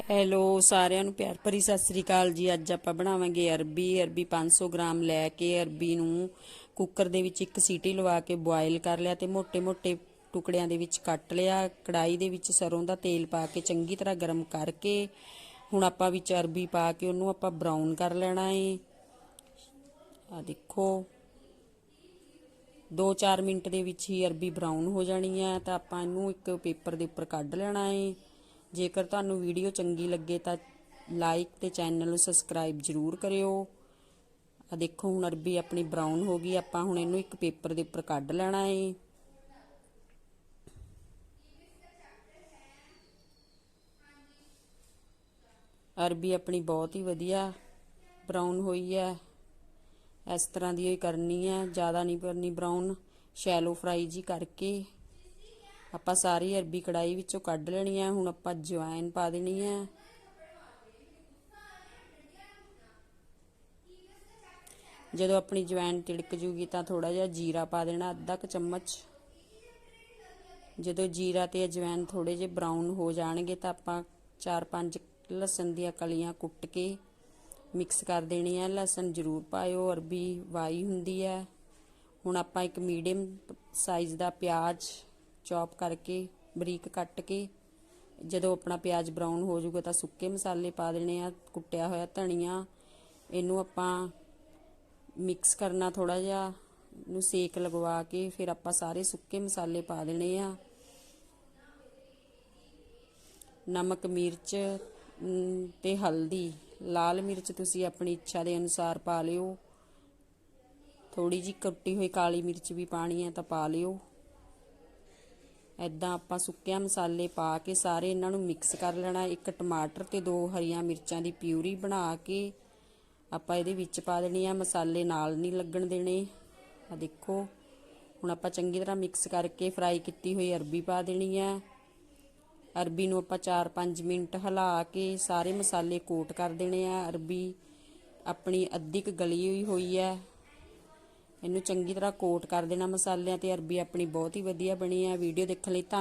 Hello ਸਾਰਿਆਂ ਨੂੰ ਪਿਆਰ ਭਰੀ ਸਤਿ ਸ੍ਰੀ ਅਕਾਲ ਜੀ। ਅੱਜ ਆਪਾਂ ਬਣਾਵਾਂਗੇ ਅਰਬੀ। ਅਰਬੀ 500 ਗ੍ਰਾਮ ਲੈ ਕੇ ਅਰਬੀ ਨੂੰ ਕੁੱਕਰ ਦੇ ਵਿੱਚ ਇੱਕ ਸੀਟੀ ਲਵਾ ਕੇ ਬੋਇਲ ਕਰ ਲਿਆ ਤੇ ਮੋਟੇ ਮੋਟੇ ਟੁਕੜਿਆਂ ਦੇ ਵਿੱਚ ਕੱਟ ਲਿਆ। ਕੜਾਈ ਦੇ ਵਿੱਚ ਸਰੋਂ ਦਾ ਤੇਲ ਪਾ ਕੇ ਚੰਗੀ ਤਰ੍ਹਾਂ ਗਰਮ ਕਰਕੇ ਹੁਣ ਆਪਾਂ ਵਿੱਚ ਅਰਬੀ ਪਾ ਕੇ ਉਹਨੂੰ ਆਪਾਂ ਬਰਾਊਨ ਕਰ ਲੈਣਾ ਏ। ਆ ਦੇਖੋ। 2-4 ਮਿੰਟ ਦੇ ਵਿੱਚ ਹੀ ਅਰਬੀ ਬਰਾਊਨ ਹੋ ਜਾਣੀ ਹੈ ਤਾਂ ਆਪਾਂ ਇਹਨੂੰ ਇੱਕ ਪੇਪਰ ਦੇ ਉੱਪਰ ਕੱਢ ਲੈਣਾ ਏ। ਜੇਕਰ ਤੁਹਾਨੂੰ ਵੀਡੀਓ ਚੰਗੀ ਲੱਗੇ ਤਾਂ ਲਾਈਕ ਤੇ ਚੈਨਲ ਨੂੰ ਸਬਸਕ੍ਰਾਈਬ ਜ਼ਰੂਰ ਕਰਿਓ। ਆ ਦੇਖੋ, ਹੁਣ ਅਰਬੀ ਆਪਣੀ ਬਰਾਊਨ ਹੋ ਗਈ, ਆਪਾਂ ਹੁਣ ਇਹਨੂੰ ਇੱਕ ਪੇਪਰ ਦੇ ਉੱਪਰ ਕੱਢ ਲੈਣਾ ਏ। ਅਰਬੀ ਆਪਣੀ ਬਹੁਤ ਹੀ ਵਧੀਆ ਬਰਾਊਨ ਹੋਈ ਹੈ। ਇਸ ਤਰ੍ਹਾਂ ਦੀ ਹੀ ਕਰਨੀ ਹੈ, ਜ਼ਿਆਦਾ ਨਹੀਂ ਕਰਨੀ ਬਰਾਊਨ ਸ਼ੈਲੋ ਫਰਾਈ ਜੀ ਕਰਕੇ। ਆਪਾਂ ਸਾਰੀ ਅਰਬੀ ਕੜਾਈ ਵਿੱਚੋਂ ਕੱਢ ਲੈਣੀ ਹੈ ਹੁਣ ਆਪਾਂ ਜਵਾਇਨ ਪਾ ਦੇਣੀ ਹੈ ਜਦੋਂ ਆਪਣੀ ਜਵੈਨ ਤਿੜਕ ਜੂਗੀ ਤਾਂ ਥੋੜਾ ਜਿਹਾ ਜੀਰਾ ਪਾ ਦੇਣਾ, ਅੱਧਾ ਕੁ ਚਮਚ। ਜਦੋਂ ਜੀਰਾ ਤੇ ਅਜਵਾਇਨ ਥੋੜੇ ਜਿਹੇ ਬਰਾਊਨ ਹੋ ਜਾਣਗੇ ਤਾਂ ਆਪਾਂ 4-5 ਲਸਣ ਦੀਆਂ ਕਲੀਆਂ ਕੁੱਟ ਕੇ ਮਿਕਸ ਕਰ ਦੇਣੀ ਹੈ ਲਸਣ ਜ਼ਰੂਰ ਪਾਇਓ, ਅਰਬੀ ਵਾਈ ਹੁੰਦੀ ਹੈ ਹੁਣ ਆਪਾਂ ਇੱਕ ਮੀਡੀਅਮ ਸਾਈਜ਼ ਦਾ ਪਿਆਜ਼ ਚੌਪ ਕਰਕੇ ਬਰੀਕ ਕੱਟ ਕੇ ਜਦੋਂ ਆਪਣਾ ਪਿਆਜ਼ ਬਰਾਊਨ ਹੋ ਜਾਊਗਾ ਤਾਂ ਸੁੱਕੇ ਮਸਾਲੇ ਪਾ ਦੇਣੇ ਆ ਕੁੱਟਿਆ ਹੋਇਆ ਧਨੀਆ ਇਹਨੂੰ ਆਪਾਂ ਮਿਕਸ ਕਰਨਾ ਥੋੜਾ ਜਿਹਾ ਨੂੰ ਸੇਕ ਲਗਵਾ ਕੇ ਫਿਰ ਆਪਾਂ ਸਾਰੇ ਸੁੱਕੇ ਮਸਾਲੇ ਪਾ ਦੇਣੇ ਆ। ਨਮਕ ਮਿਰਚ ਅਮ, ਤੇ ਹਲਦੀ ਲਾਲ ਮਿਰਚ ਤੁਸੀਂ ਆਪਣੀ ਇੱਛਾ ਦੇ ਅਨੁਸਾਰ ਪਾ ਲਿਓ। ਥੋੜੀ ਜੀ ਕੱਟੀ ਹੋਈ ਕਾਲੀ ਮਿਰਚ ਵੀ ਪਾਣੀ ਹੈ ਤਾਂ ਪਾ ਲਿਓ। ਐਦਾਂ ਆਪਾਂ ਸੁੱਕਿਆ ਮਸਾਲੇ ਪਾ ਕੇ ਸਾਰੇ ਇਹਨਾਂ ਨੂੰ ਮਿਕਸ ਕਰ ਲੈਣਾ। ਇੱਕ ਟਮਾਟਰ ਤੇ ਦੋ ਹਰੀਆਂ ਮਿਰਚਾਂ ਦੀ ਪਿਊਰੀ ਬਣਾ ਕੇ ਆਪਾਂ ਇਹਦੇ ਵਿੱਚ ਪਾ ਦੇਣੀ ਆ। ਮਸਾਲੇ ਨਾਲ ਨਹੀਂ ਲੱਗਣ ਦੇਣੇ। ਆ ਦੇਖੋ, ਹੁਣ ਆਪਾਂ ਚੰਗੀ ਤਰ੍ਹਾਂ ਮਿਕਸ ਕਰਕੇ ਫਰਾਈ ਕੀਤੀ ਹੋਈ ਅਰਬੀ ਪਾ ਦੇਣੀ ਆ। ਅਰਬੀ ਨੂੰ ਆਪਾਂ 4-5 ਮਿੰਟ ਹਿਲਾ ਕੇ ਸਾਰੇ ਮਸਾਲੇ ਕੋਟ ਕਰ ਦੇਣੇ ਆ। ਅਰਬੀ ਆਪਣੀ ਅੱਧੀ ਕੁ ਗਲੀ ਹੋਈ ਹੋਈ ਹੈ। ਇਹਨੂੰ ਚੰਗੀ ਤਰ੍ਹਾਂ ਕੋਟ ਕਰ ਦੇਣਾ ਮਸਾਲਿਆਂ ਤੇ ਅਰਬੀ ਆਪਣੀ ਬਹੁਤ ਹੀ ਵਧੀਆ ਬਣੀ ਹੈ ਵੀਡੀਓ ਦੇਖਣ ਲਈ ਧੰਨ-